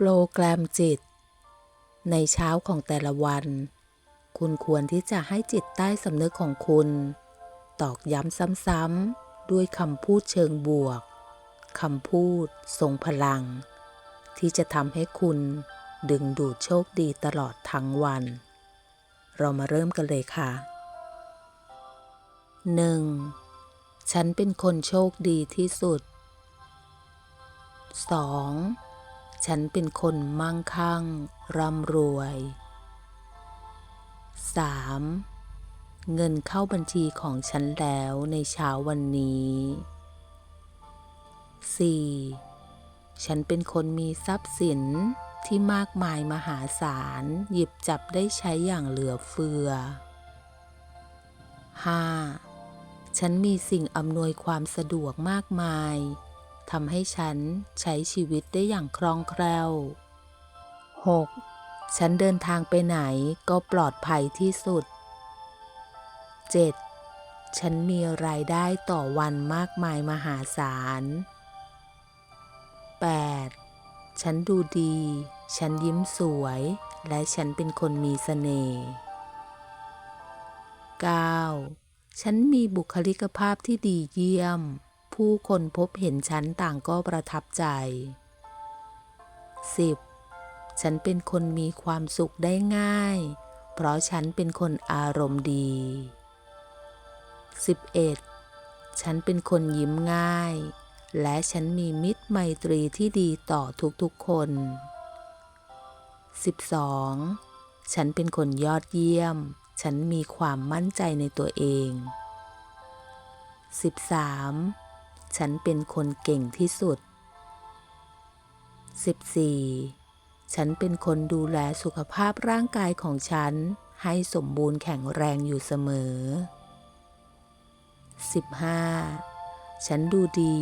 โปรแกรมจิต ในเช้าของแต่ละวัน คุณควรที่จะให้จิตใต้สำนึกของคุณ ตอกย้ำซ้ำๆ ด้วยคำพูดเชิงบวกคำพูดทรงพลัง ที่จะทำให้คุณดึงดูดโชคดีตลอดทั้งวัน เรามาเริ่มกันเลยค่ะ 1. ฉันเป็นคนโชคดีที่สุด 2. ฉันเป็นคนมั่งคั่ง ร่ำรวย 3. เงินเข้าบัญชีของฉันแล้วในเช้าวันนี้ 4. ฉันเป็นคนมีทรัพย์สินที่มากมายมหาศาล หยิบจับได้ใช้อย่างเหลือเฟือ 5. ฉันมีสิ่งอำนวยความสะดวกมากมาย ทำให้ฉันใช้ชีวิตได้อย่างคล่องแคล่ว 6. ฉันเดินทางไปไหนก็ปลอดภัยที่สุด 7. ฉันมีรายได้ต่อวันมากมายมหาศาล 8. ฉันดูดี ฉันยิ้มสวย และฉันเป็นคนมีเสน่ห์ 9. ฉันมีบุคลิกภาพที่ดีเยี่ยม ผู้คนพบเห็นฉันต่างก็ประทับใจ 10. ฉันเป็นคนมีความสุขได้ง่าย เพราะฉันเป็นคนอารมณ์ดี 11. ฉันเป็นคนยิ้มง่าย และฉันมีมิตรไมตรีที่ดีต่อทุกๆคน 12. ฉันเป็นคนยอดเยี่ยม ฉันมีความมั่นใจในตัวเอง 13. ฉันเป็นคนเก่งที่สุด 14. ฉันเป็นคนดูแลสุขภาพร่างกายของฉัน ให้สมบูรณ์แข็งแรงอยู่เสมอ 15. ฉันดูดี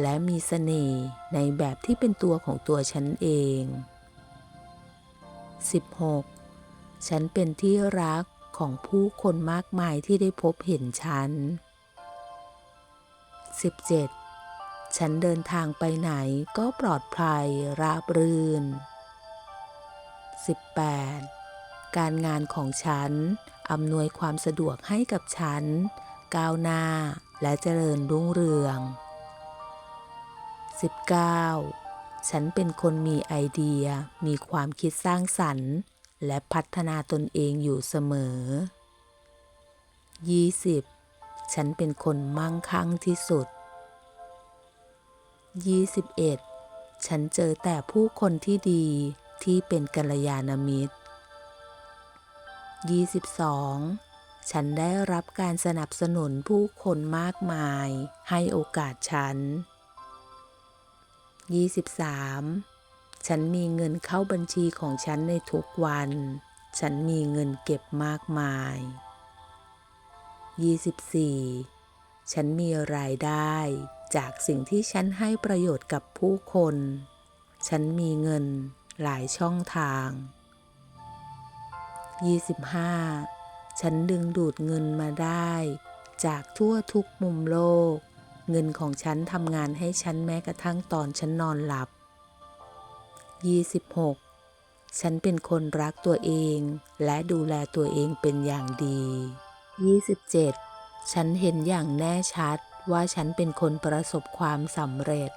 และมีเสน่ห์ในแบบที่เป็นตัวของตัวฉันเอง 16. ฉันเป็นที่รักของผู้คนมากมายที่ได้พบเห็นฉัน 17. ฉันเดินทางไปไหนก็ปลอดภัยราบรื่น 18. การงานของฉันอำนวยความสะดวกให้กับฉัน ก้าวหน้าและเจริญรุ่งเรือง 19. ฉันเป็นคนมีไอเดีย มีความคิดสร้างสรรค์ และพัฒนาตนเองอยู่เสมอ 20. ฉันเป็นคนมั่งคั่งที่สุด 21. ฉันเจอแต่ผู้คนที่ดีที่เป็นกัลยาณมิตร 22. ฉันได้รับการสนับสนุนผู้คนมากมาย ให้โอกาสฉัน 23. ฉันมีเงินเข้าบัญชีของฉันในทุกวัน ฉันมีเงินเก็บมากมาย 24. ฉันมีรายได้จากสิ่งที่ฉันให้ประโยชน์กับผู้คน ฉันมีเงินหลายช่องทาง 25. ฉันดึงดูดเงินมาได้ จากทั่วทุกมุมโลก เงินของฉันทำงานให้ฉันแม้กระทั่งตอนฉันนอนหลับ 26. ฉันเป็นคนรักตัวเองและดูแลตัวเองเป็นอย่างดี 27. ฉันเห็นอย่างแน่ชัดว่าฉันเป็นคนประสบความสำเร็จ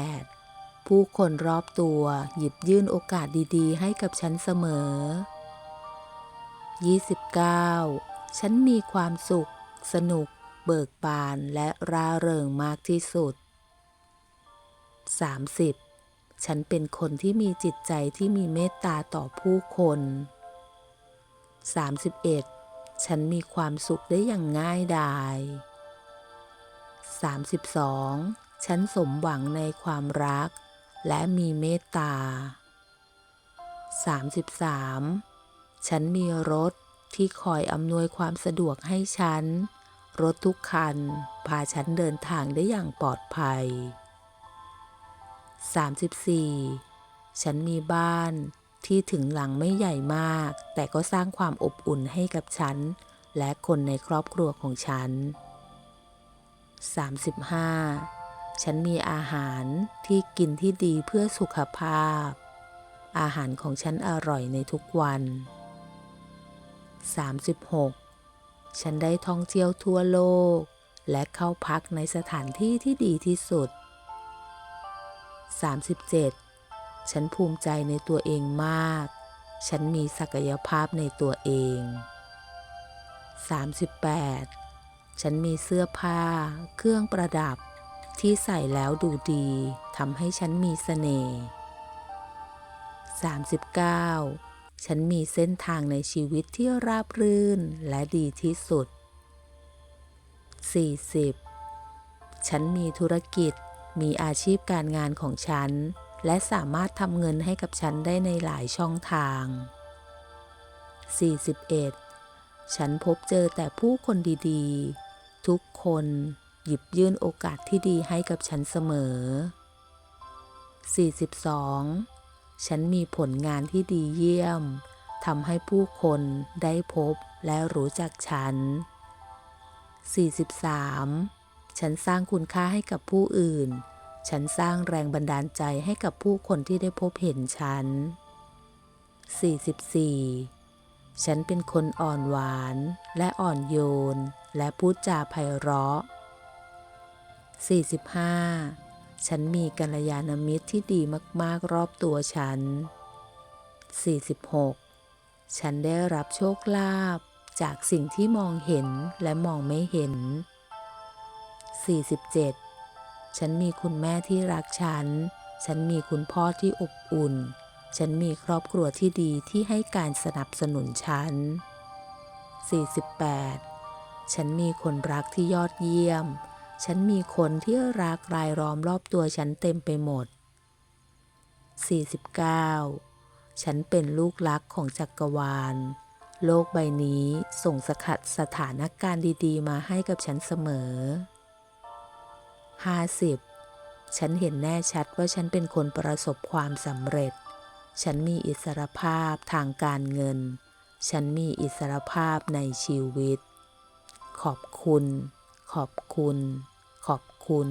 28. ผู้คนรอบตัวหยิบยื่นโอกาสดีๆ ให้กับฉันเสมอ 29. ฉันมีความสุข สนุก เบิกบานและร่าเริงมากที่สุด 30. ฉันเป็นคนที่มีจิตใจที่มีเมตตาต่อผู้คน 31. ฉันมีความสุขได้อย่างง่ายดาย 32. ฉันสมหวังในความรัก และมีเมตตา 33. ฉันมีรถที่คอยอำนวยความสะดวกให้ฉัน รถทุกคัน พาฉันเดินทางได้อย่างปลอดภัย 34. ฉันมีบ้าน ที่ถึงหลังไม่ใหญ่มาก แต่ก็สร้างความอบอุ่นให้กับฉัน และคนในครอบครัวของฉัน 35. ฉันมีอาหารที่กินที่ดีเพื่อสุขภาพ อาหารของฉันอร่อยในทุกวัน 36. ฉันได้ท่องเที่ยวทั่วโลก และเข้าพักในสถานที่ที่ดีที่สุด 37. ฉันภูมิใจในตัวเองมาก ฉันมีศักยภาพในตัวเอง 38. ฉันมีเสื้อผ้า เครื่องประดับ ที่ใส่แล้วดูดีทำให้ฉันมีเสน่ห์ 39. ฉันมีเส้นทางในชีวิตที่ราบรื่นและดีที่สุด 40. ฉันมีธุรกิจ มีอาชีพการงานของฉัน และสามารถทำเงินให้กับฉันได้ในหลายช่องทาง 41. ฉันพบเจอแต่ผู้คนดีๆ ทุกคนหยิบยื่นโอกาสที่ดีให้กับฉันเสมอ 42. ฉันมีผลงานที่ดีเยี่ยมทำให้ผู้คนได้พบและรู้จักฉัน 43. ฉันสร้างคุณค่าให้กับผู้อื่น ฉันสร้างแรงบันดาลใจให้กับผู้คนที่ได้พบเห็นฉัน 44. ฉันเป็นคนอ่อนหวานและอ่อนโยน และพูดจาไพเราะ 45. ฉันมีกัลยาณมิตรที่ดีมากๆรอบตัวฉัน 46. ฉันได้รับโชคลาภจากสิ่งที่มองเห็นและมองไม่เห็น 47. ฉันมีคุณแม่ที่รักฉัน ฉันมีคุณพ่อที่อบอุ่น ฉันมีครอบครัวที่ดีที่ให้การสนับสนุนฉัน 48. ฉันมีคนรักที่ยอดเยี่ยม ฉันมีคนที่รักรายล้อมรอบตัวฉันเต็มไปหมด 49. ฉันเป็นลูกรักของจักรวาล โลกใบนี้ส่งสกัดสถานการณ์ดี ๆ มาให้กับฉันเสมอ 50. ฉันเห็นแน่ชัดว่าฉันเป็นคนประสบความสำเร็จ ฉันมีอิสรภาพทางการเงิน ฉันมีอิสรภาพในชีวิต ขอบคุณ ขอบคุณ ขอบคุณ